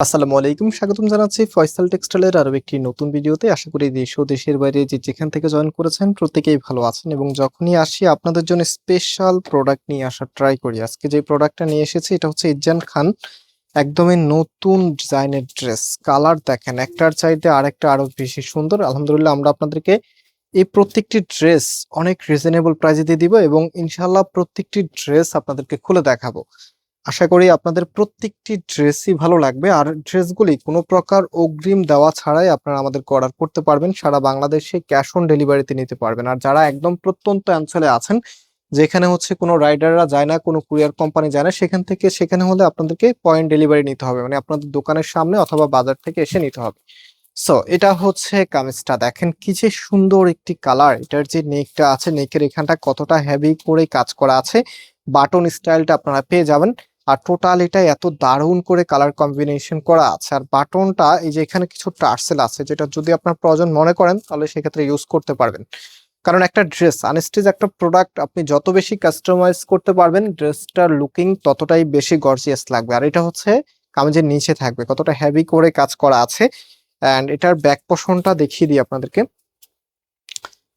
আসসালামু আলাইকুম, স্বাগতম জানাচ্ছি ফয়সাল টেক্সটাইলের আরও একটি নতুন ভিডিওতে। আশা করি দেশ ও দেশের বাইরে যে যেখান থেকে জয়েন করেছেন প্রত্যেকেই ভালো আছেন এবং যখনই আসি আপনাদের জন্য স্পেশাল প্রোডাক্ট নিয়ে আসার ট্রাই করি। আজকে যে প্রোডাক্টটা নিয়ে এসেছি এটা হচ্ছে ইজান খান একদমই নতুন ডিজাইনের ড্রেস। কালার দেখেন, একটার চাইতে আরেকটা আরও বেশি সুন্দর। আলহামদুলিল্লাহ আমরা আপনাদেরকে এই প্রত্যেকটি ড্রেস অনেক রিজনেবল প্রাইসে দিয়ে দিব এবং ইনশাল্লাহ প্রত্যেকটি ড্রেস আপনাদেরকে খুলে দেখাবো। আশা করি আপনাদের প্রত্যেকটি ড্রেসই ভালো লাগবে। আর ড্রেসগুলি কোনো প্রকার অগ্রিম দেওয়া ছাড়াই আপনারা আমাদের অর্ডার করতে পারবেন। সারা বাংলাদেশে ক্যাশ অন ডেলিভারিতে নিতে পারবেন। আর যারা একদম প্রত্যন্ত অঞ্চলে আছেন, যেখানে হচ্ছে কোনো রাইডাররা যায় না, কোনো কুরিয়ার কোম্পানি যায় না, সেখান থেকে, সেখানে হলে আপনাদেরকে পয়েন্ট ডেলিভারি নিতে হবে। মানে আপনাদের দোকানের সামনে অথবা বাজার থেকে এসে নিতে হবে। সো এটা হচ্ছে কামিজটা। দেখেন কি যে সুন্দর একটি কালার এটার যে নেকটা আছে নেকের এখানটা কতটা হেভি করে কাজ করা আছে। বাটন স্টাইলটা আপনারা পেয়ে যাবেন। আর টোটাল এটা এত দারুণ করে কালার কম্বিনেশন করা আছে। আর বাটনটা এই যে এখানে কিছু টার্সেল আছে, যেটা যদি আপনার প্রয়োজন মনে করেন, তাহলে সেক্ষেত্রে ইউজ করতে পারবেন। কারণ একটা ড্রেস আনস্টিচ একটা প্রোডাক্ট আপনি যত বেশি কাস্টমাইজ করতে পারবেন ড্রেসটার লুকিং ততটাই বেশি গর্জিয়াস লাগবে। আর এটা হচ্ছে কামিজের নিচে থাকবে। কতটা হেভি করে কাজ করা আছে। অ্যান্ড এটার ব্যাক পোষণটা দেখিয়ে দিই আপনাদেরকে।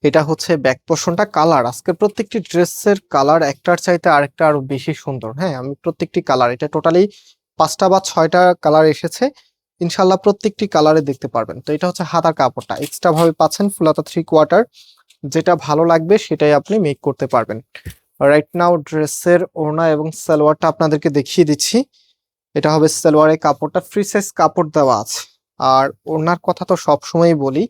এটা হচ্ছে ব্যাক পোর্শনটা কালার আজকে প্রত্যেকটি ড্রেসের কালার একটার চাইতে আরেকটা আরও বেশি সুন্দর। হ্যাঁ আমি প্রত্যেকটি কালার এটা টোটালি পাঁচটা বা ছয়টা কালার এসেছে। ইনশাল্লাহ প্রত্যেকটি কালারে দেখতে পারবেন। তো এটা হচ্ছে হাতার কাপড়টা। এক্সট্রা ভাবে পাচ্ছেন ফুলাতা থ্রি কোয়ার্টার যেটা ভালো লাগবে সেটাই আপনি মেক করতে পারবেন। রাইট নাও ড্রেসের ওড়না এবং সালোয়ারটা আপনাদেরকে দেখিয়ে দিচ্ছি। এটা হবে সালোয়ারের কাপড়টা। ফ্রি সাইজ কাপড় দেওয়া আছে। আর ওড়নার কথা তো সবসময়ই বলি।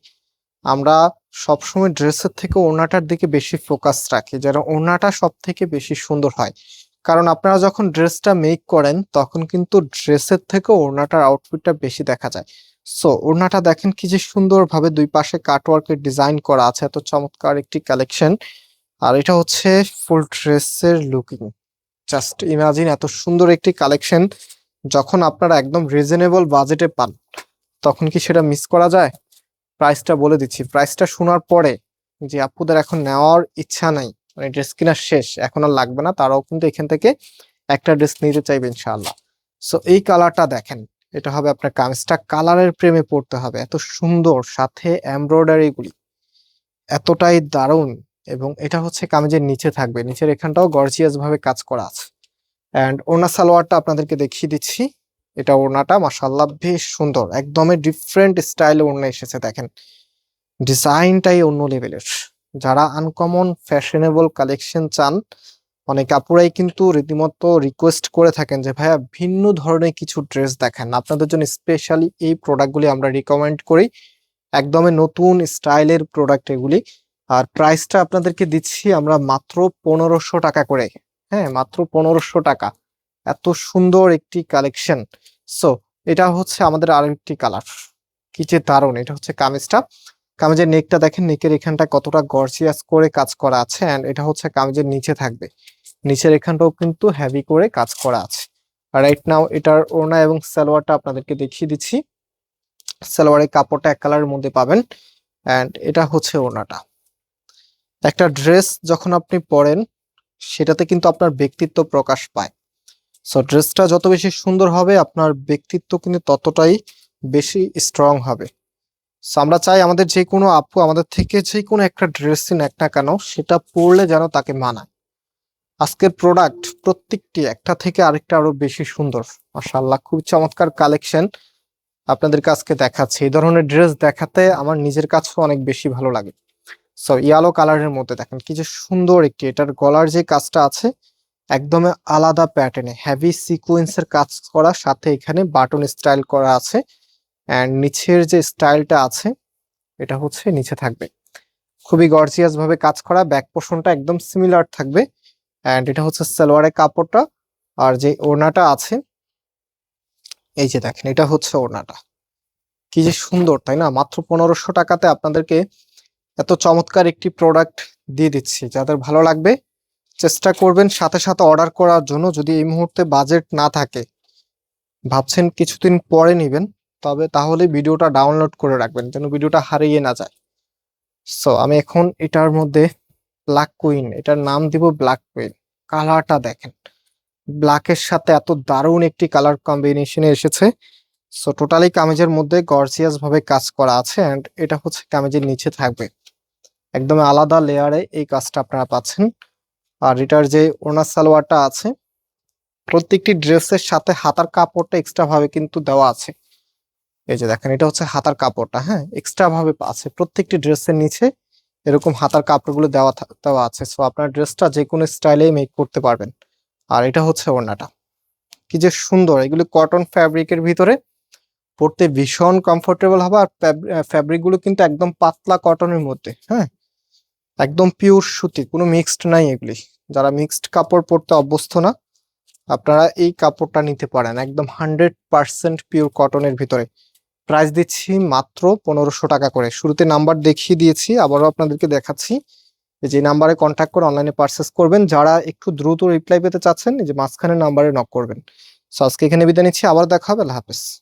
আমরা সবসময় ড্রেসের থেকে ওড়নাটার দিকে বেশি ফোকাস রাখি, যেন ওড়নাটা সব থেকে বেশি সুন্দর হয়। কারণ আপনারা যখন ড্রেসটা মেক করেন, তখন কিন্তু ড্রেসের থেকে ওড়নাটার আউটফিটটা বেশি দেখা যায়। সো ওড়নাটা দেখেন কি যে সুন্দরভাবে দুই পাশে কাটওয়ার্কের ডিজাইন করা আছে, এত চমৎকার একটি কালেকশন আর এটা হচ্ছে ফুল ড্রেসের লুকিং জাস্ট ইমাজিন এত সুন্দর একটি কালেকশন যখন আপনারা একদম রিজনেবল বাজেটে পান, তখন কি সেটা মিস করা যায়? প্রাইসটা বলে দিচ্ছি। প্রাইসটা শোনার পরে যে আপুদের এখন নেওয়ার ইচ্ছা নাই মানে ড্রেস কেনার শেষ, এখন আর লাগবে না, তারাও কিন্তু এখান থেকে একটা ড্রেস নিতে চাইবে ইনশাআল্লাহ। সো এই কালারটা দেখেন, এটা হবে আপনার কামিজটা কালারের প্রেমে পড়তে হবে। এত সুন্দর, সাথে এমব্রয়ডারি গুলি এতটাই দারুণ এবং এটা হচ্ছে কামিজের নিচে থাকবে। নিচের এখানটাও গর্জিয়াস ভাবে কাজ করা আছে। অ্যান্ড ওনা সালোয়ারটা আপনাদেরকে দেখিয়ে দিচ্ছি। এটা ওড়নাটা মাসাল্লাহ বেশ সুন্দর। একদমই ডিফারেন্ট স্টাইলে ওড়না এসেছে, দেখেন। ডিজাইনটাই অন্য লেভেলের যারা আনকমন ফ্যাশনেবল কালেকশন চান অনেক আপুরাই কিন্তু রীতিমতো রিকোয়েস্ট করে থাকেন যে, ভাইয়া, ভিন্ন ধরনের কিছু ড্রেস দেখেন। আপনাদের জন্য স্পেশালি এই প্রোডাক্টগুলি আমরা রিকমেন্ড করি। একদমই নতুন স্টাইলের প্রোডাক্ট এগুলি। আর প্রাইসটা আপনাদেরকে দিচ্ছি আমরা মাত্র পনেরোশো টাকা করে। হ্যাঁ মাত্র পনেরোশো টাকা। এত সুন্দর একটি কালেকশন সো এটা হচ্ছে আমাদের আরও একটি কালার কি যে দারুণ, এটা হচ্ছে কামিজটা। কামিজের নেকটা দেখেন নেকের এখানটা কতটা গর্জিয়াস করে কাজ করা আছে এন্ড এটা হচ্ছে কামিজের নিচে থাকবে। নিচের এখানটাও কিন্তু হেভি করে কাজ করা আছে। রাইট নাও এটার ওড়না এবং সালোয়ারটা আপনাদেরকে দেখিয়ে দিচ্ছি। সালোয়ারের কাপড়টা এক কালারের মধ্যে পাবেন এন্ড এটা হচ্ছে ওড়নাটা। একটা ড্রেস যখন আপনি পরেন, সেটাতে কিন্তু আপনার ব্যক্তিত্ব প্রকাশ পায়। সো ড্রেসটা যত বেশি সুন্দর হবে, আপনার ব্যক্তিত্ব কিন্তু ততটাই বেশি স্ট্রং হবে। সো আমরা চাই আমাদের যে কোনো আপু আমাদের থেকে যে কোনো একটা ড্রেস নেক না কেন, সেটা পরলে যেন তাকে মানায়। আজকের প্রোডাক্ট প্রত্যেকটি একটা থেকে আরেকটা আরও বেশি সুন্দর। মাশাআল্লাহ, খুব চমৎকার কালেকশন আপনাদেরকে আজকে দেখাচ্ছে। এই ধরনের ড্রেস দেখাতে আমার নিজের কাছেও অনেক বেশি ভালো লাগে। সো ইয়ালো কালারের মধ্যে দেখেন, কি যে সুন্দর একটি। এটার গলার যে কাজটা আছে একদমই আলাদা প্যাটার্নে হেভি সিকোয়েন্সের কাজ করা সাথে এখানে বাটন স্টাইল করা আছে অ্যান্ড নিচের যে স্টাইলটা আছে, এটা হচ্ছে নিচে থাকবে। খুবই গর্জিয়াস ভাবে কাজ করা ব্যাক পোর্শনটা একদম সিমিলার থাকবে অ্যান্ড এটা হচ্ছে সালোয়ারের কাপড়টা আর যে ওড়নাটা আছে, এই যে দেখেন, এটা হচ্ছে ওড়নাটা। কি যে সুন্দর, তাই না? মাত্র পনেরোশো টাকাতে আপনাদেরকে এত চমৎকার একটি প্রোডাক্ট দিয়ে দিচ্ছি। যাদের ভালো লাগবে চেষ্টা করবেন সাথে সাথে অর্ডার করার জন্য যদি এই মুহূর্তে বাজেট না থাকে। ভাবছেন কিছুদিন পরে নেবেন, তবে তাহলে ভিডিওটা ডাউনলোড করে রাখবেন যেন ভিডিওটা হারিয়ে না যায়। সো আমি এখন এটার মধ্যে ব্ল্যাক কুইন এটার নাম দিব ব্ল্যাক কুইন কালারটা দেখেন। ব্ল্যাকের সাথে এত দারুণ একটি কালার কম্বিনেশনে এসেছে। সো টোটালি কামিজের মধ্যে গর্জিয়াস ভাবে কাজ করা আছে অ্যান্ড এটা হচ্ছে কামিজের নিচে থাকবে। একদম আলাদা লেয়ারে এই কাজটা আপনারা পাচ্ছেন। আর এটার যে ওনার সালোয়ারটা আছে, প্রত্যেকটি ড্রেসের সাথে হাতার কাপড়টা এক্সট্রা ভাবে কিন্তু দেওয়া আছে। এই যে দেখেন, এটা হচ্ছে হাতার কাপড়টা হ্যাঁ এক্সট্রা ভাবে আছে। প্রত্যেকটি ড্রেসের নিচে এরকম হাতার কাপড়গুলো দেওয়া দেওয়া আছে। সো আপনার ড্রেসটা যে কোনো স্টাইলে মেক করতে পারবেন। আর এটা হচ্ছে ওড়নাটা। কি যে সুন্দর! এগুলো কটন ফ্যাব্রিকের ভিতরে পরতে ভীষণ কমফোর্টেবল হবে। আর ফ্যাব্রিকগুলো কিন্তু একদম পাতলা কটনের মধ্যে হ্যাঁ? একদম পিওর সুতি, কোনো মিক্সড নাই এগুলি। যারা মিক্সড কাপড় পরতে অভ্যস্ত না, আপনারা এই কাপড়টা নিতে পারেন একদম হান্ড্রেড পার্সেন্ট পিওর কটনের ভিতরে। প্রাইস দিচ্ছি মাত্র পনেরোশো টাকা করে। শুরুতে নাম্বার দেখিয়ে দিয়েছি, আবারও আপনাদেরকে দেখাচ্ছি। যে নাম্বারে কন্ট্যাক্ট করে অনলাইনে পারচেস করবেন। যারা একটু দ্রুত রিপ্লাই পেতে চাচ্ছেন যে মাঝখানে নাম্বারে নক করবেন। সো আজকে এখানে বিদায় নিচ্ছি, আবার দেখা হবে। আল্লাহ হাফেজ।